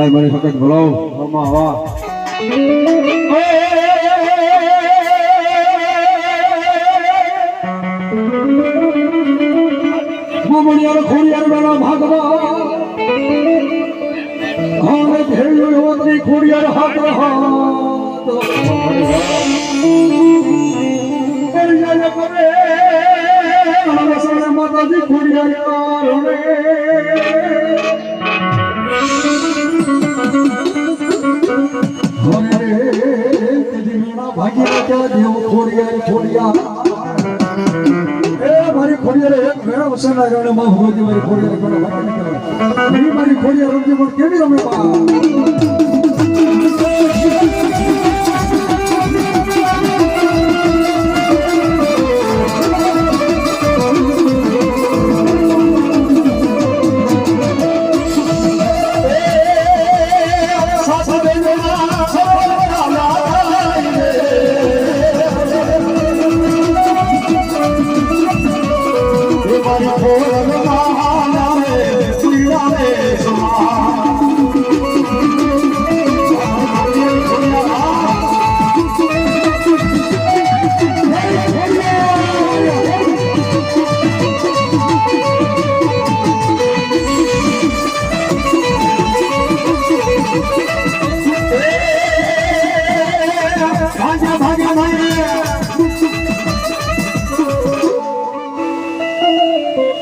લાય મારી ફકત બોલાવ આમાં હવા મામણિયાર ખોડિયાર મેળા ભાગવા હારે ભેળ્યું એવતની ખોડિયાર હાથ હાથ કરિયાને કરે હરસણે માતાજી ખોડિયાર રે ભાગી દેવ ખોડિયાર ખોડિયાર એ મારી ખોડિયા એક મેળા વસેના કારણે માં પણ કેવી રમે I'll be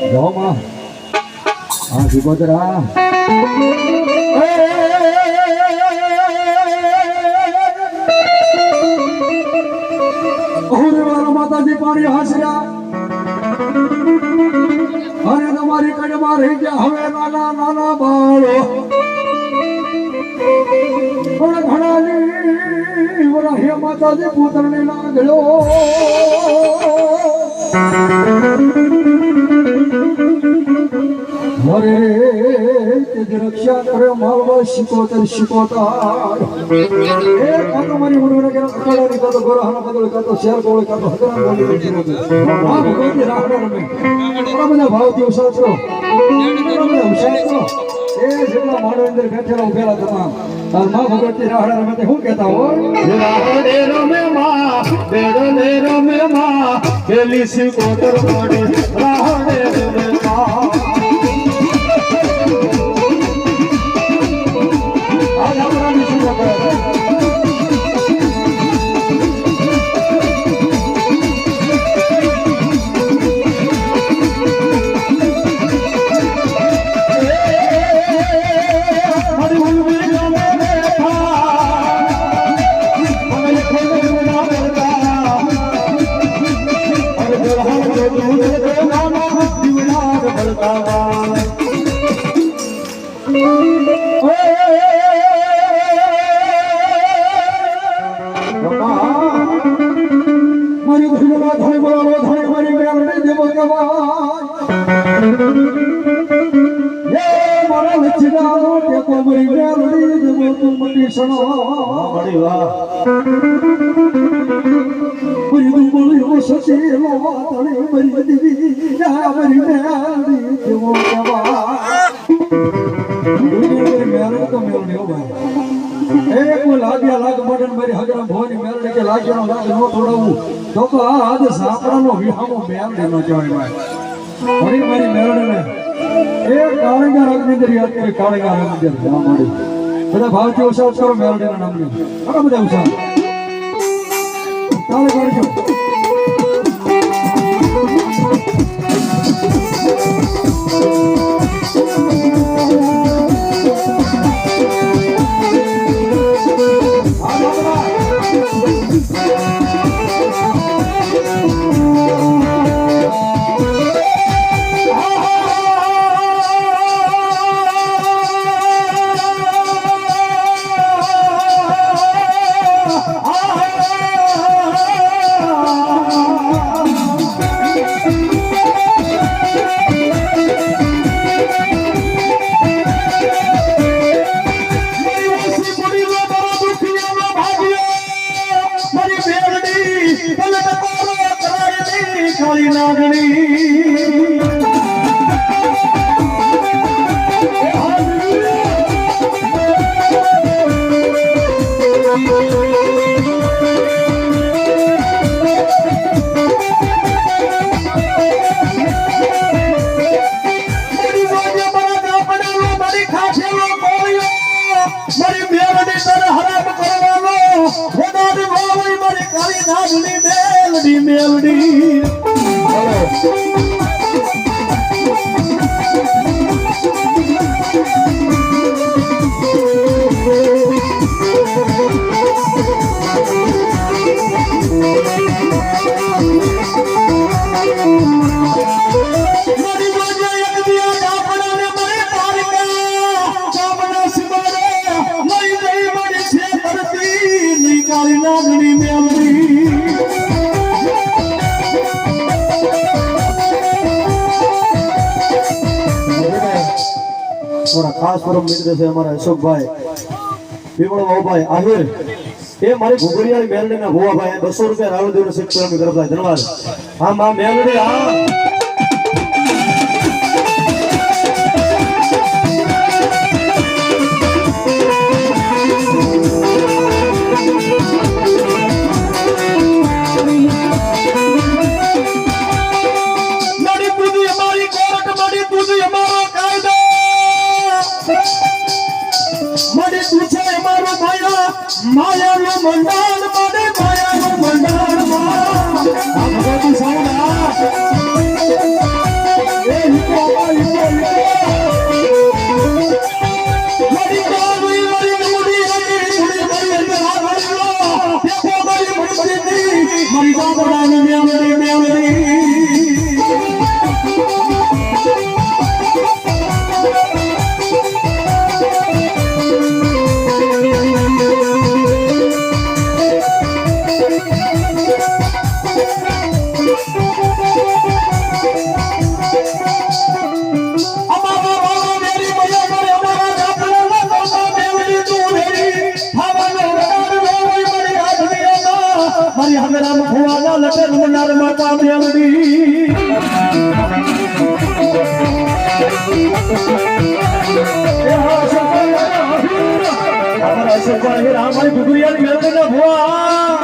ભાગ્યા જોમાં આ સુભદ્રા મારા માતાજી પાણી હાસર્યા અને તમારી કડમાં રહી ગયા હવે નાના નાના બાળો. પણ ઘણાની હે માતાજી પુત્રને ના ગયો મરે રક્ષા કરે માલવા શિકોતર શિકોતર. એ કાતો મારી ઉડવને કે કકડાની કાતો ગોરહાના બડા કરો એ જેટલા માણો અંદર બેઠેલા ઉભેલા તમામ. ભગવતી રાહડા રમે શું કહેતા રાહડે રમે માં રમે માં સિકોતર પડી. રાહડે મારા લચ્છીદારો ટેકો મારી મેલડી દેવો તું મટી ના મેલડી મેલડી તો મેલડી મેલડી કે લાગ્યાનો લાગ નો તોડાવું તો તો વિહામો મેલડી નો કહેવાય ભાઈ મારી મારી મેલડીને એ કાળીગા રંગની અંદર યાદ કરી બધા ભાવથી ઉત્સાહ કરો મેલડીના નામની બધા ઉત્સાહ. તાળી પાડજો મારી મેલડી સર હરામ કરવાનો. ખોદાની વાવી મારી કાળી નામની મેલડી મેલડી પરમ મિત્ર છે અમારા અશોકભાઈ. ભીમણો ભાઈ આહિર. એ મારી ઘુગરિયા મેલડી ના ભુવાભાઈ બસો રૂપિયા રાવળ દેવને શિક્ષણ તરફ ધન્યવાદ. હા મા મેલડી હા મંડાણ મારે માયાનો મંડાણમાં. આ ભગવતી સાઉન્ડ એ હિતો હિતો મારી કાવી મારી હંગરામ ભુવાના લટર મનાર માતા મેવડી એ હા, શંકર અમારા અશોકભાઈ રામાઈ ગુગરિયાની મેવડીના ભુવા.